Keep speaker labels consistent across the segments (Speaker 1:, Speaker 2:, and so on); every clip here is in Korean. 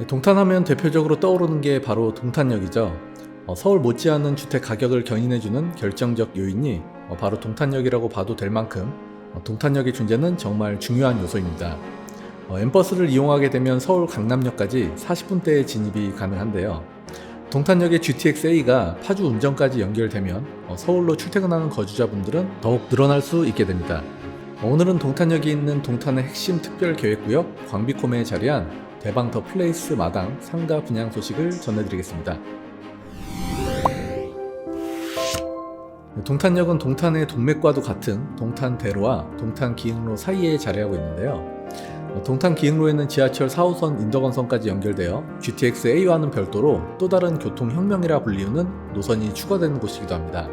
Speaker 1: 네, 동탄하면 대표적으로 떠오르는 게 바로 동탄역이죠. 어, 서울 못지않은 주택 가격을 견인해주는 결정적 요인이 어, 바로 동탄역이라고 봐도 될 만큼 어, 동탄역의 존재는 정말 중요한 요소입니다. 어, 엠버스를 이용하게 되면 서울 강남역까지 40분대의 진입이 가능한데요. 동탄역의 GTX-A가 파주 운전까지 연결되면 어, 서울로 출퇴근하는 거주자분들은 더욱 늘어날 수 있게 됩니다. 어, 오늘은 동탄역이 있는 동탄의 핵심 특별 계획구역 광비콤에 자리한 대방 더 플레이스 마당 상가 분양 소식을 전해드리겠습니다. 동탄역은 동탄의 동맥과도 같은 동탄대로와 동탄기흥로 사이에 자리하고 있는데요. 어, 동탄 기흥로에는 지하철 4호선 인덕원선까지 연결되어 GTX-A와는 별도로 또 다른 교통혁명이라 불리우는 노선이 추가되는 곳이기도 합니다.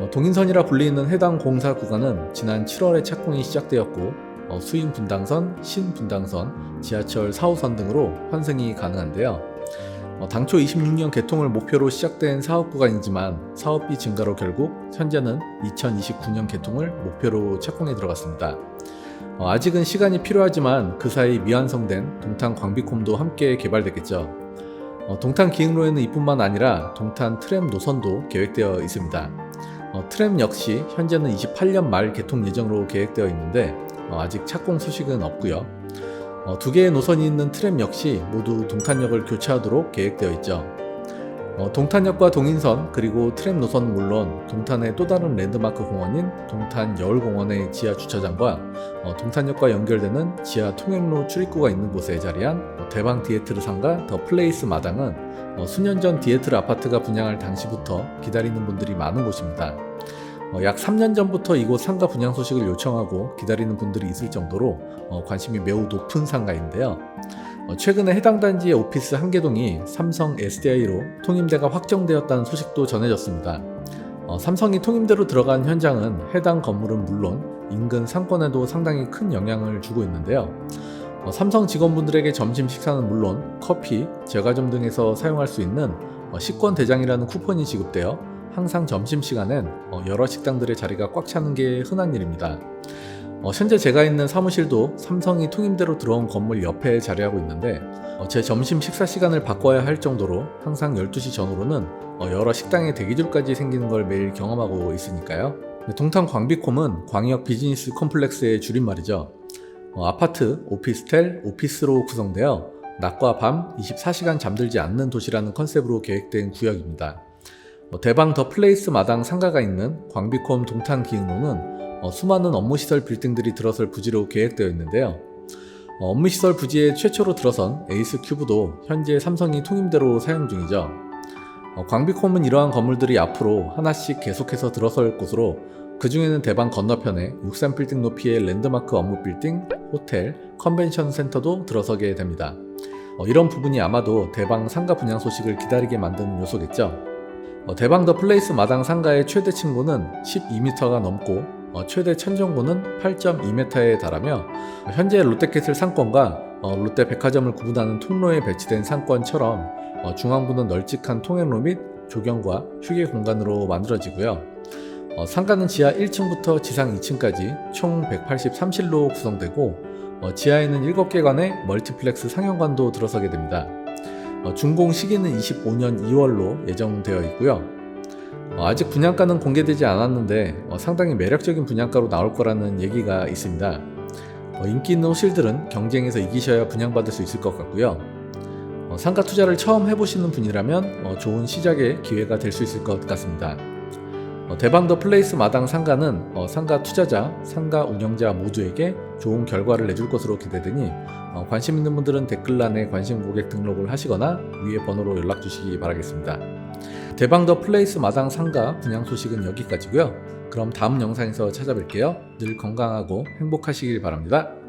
Speaker 1: 어, 동인선이라 불리는 해당 공사 구간은 지난 7월에 착공이 시작되었고 어, 수인 분당선, 신 분당선, 지하철 4호선 등으로 환승이 가능한데요. 어, 당초 26년 개통을 목표로 시작된 사업 구간이지만 사업비 증가로 결국 현재는 2029년 개통을 목표로 착공에 들어갔습니다. 어, 아직은 시간이 필요하지만 그 사이 미완성된 동탄 광비콤도 함께 개발되겠죠. 어, 동탄 기흥로에는 이뿐만 아니라 동탄 트램 노선도 계획되어 있습니다. 어, 트램 역시 현재는 28년 말 개통 예정으로 계획되어 있는데 어, 아직 착공 소식은 없고요. 어, 두 개의 노선이 있는 트램 역시 모두 동탄역을 교체하도록 계획되어 있죠. 어, 동탄역과 동인선 그리고 트램 노선은 물론 동탄의 또 다른 랜드마크 공원인 동탄 여울공원의 지하 주차장과 어, 동탄역과 연결되는 지하 통행로 출입구가 있는 곳에 자리한 어, 대방 디에트르 상가 더 플레이스 마당은 어, 수년 전 디에트르 아파트가 분양할 당시부터 기다리는 분들이 많은 곳입니다. 어, 약 3년 전부터 이곳 상가 분양 소식을 요청하고 기다리는 분들이 있을 정도로 어, 관심이 매우 높은 상가인데요. 어, 최근에 해당 단지의 오피스 한 개동이 삼성 SDI로 통임대가 확정되었다는 소식도 전해졌습니다. 어, 삼성이 통임대로 들어간 현장은 해당 건물은 물론 인근 상권에도 상당히 큰 영향을 주고 있는데요. 어, 삼성 직원분들에게 점심 식사는 물론 커피, 제과점 등에서 사용할 수 있는 어, 식권 대장이라는 쿠폰이 지급되어 항상 점심시간엔 어, 여러 식당들의 자리가 꽉 차는 게 흔한 일입니다. 어, 현재 제가 있는 사무실도 삼성이 통임대로 들어온 건물 옆에 자리하고 있는데 어, 제 점심 식사 시간을 바꿔야 할 정도로 항상 12시 전후로는 어, 여러 식당의 대기줄까지 생기는 걸 매일 경험하고 있으니까요. 네, 동탄 광비콤은 광역 비즈니스 컴플렉스의 줄임말이죠. 어, 아파트, 오피스텔, 오피스로 구성되어 낮과 밤 24시간 잠들지 않는 도시라는 컨셉으로 계획된 구역입니다. 어, 대방 더 플레이스 마당 상가가 있는 광비콤 동탄 기흥로는 어, 수많은 업무시설 빌딩들이 들어설 부지로 계획되어 있는데요. 어, 업무시설 부지에 최초로 들어선 에이스 큐브도 현재 삼성이 통임대로 사용 중이죠. 어, 광비콤은 이러한 건물들이 앞으로 하나씩 계속해서 들어설 곳으로 그 중에는 대방 건너편에 63빌딩 높이의 랜드마크 업무 빌딩, 호텔, 컨벤션 센터도 들어서게 됩니다. 어, 이런 부분이 아마도 대방 상가 분양 소식을 기다리게 만드는 요소겠죠. 어, 대방 더 플레이스 마당 상가의 최대 층고는 12m가 넘고 어, 최대 천정고는 8.2m에 달하며 현재 롯데캐슬 상권과 어, 롯데 백화점을 구분하는 통로에 배치된 상권처럼 어, 중앙부는 널찍한 통행로 및 조경과 휴게 공간으로 만들어지고요. 어, 상가는 지하 1층부터 지상 2층까지 총 183실로 구성되고 어, 지하에는 7개관의 멀티플렉스 상영관도 들어서게 됩니다. 어, 준공 시기는 25년 2월로 예정되어 있고요. 어, 아직 분양가는 공개되지 않았는데 어, 상당히 매력적인 분양가로 나올 거라는 얘기가 있습니다. 어, 인기 있는 호실들은 경쟁에서 이기셔야 분양받을 수 있을 것 같고요. 어, 상가 투자를 처음 해보시는 분이라면 어, 좋은 시작의 기회가 될 수 있을 것 같습니다. 어, 대방 더 플레이스 마당 상가는 어, 상가 투자자, 상가 운영자 모두에게 좋은 결과를 내줄 것으로 기대되니 어, 관심 있는 분들은 댓글란에 관심 고객 등록을 하시거나 위에 번호로 연락 주시기 바라겠습니다. 대방 더 플레이스 마당 상가 분양 소식은 여기까지고요. 그럼 다음 영상에서 찾아뵐게요. 늘 건강하고 행복하시길 바랍니다.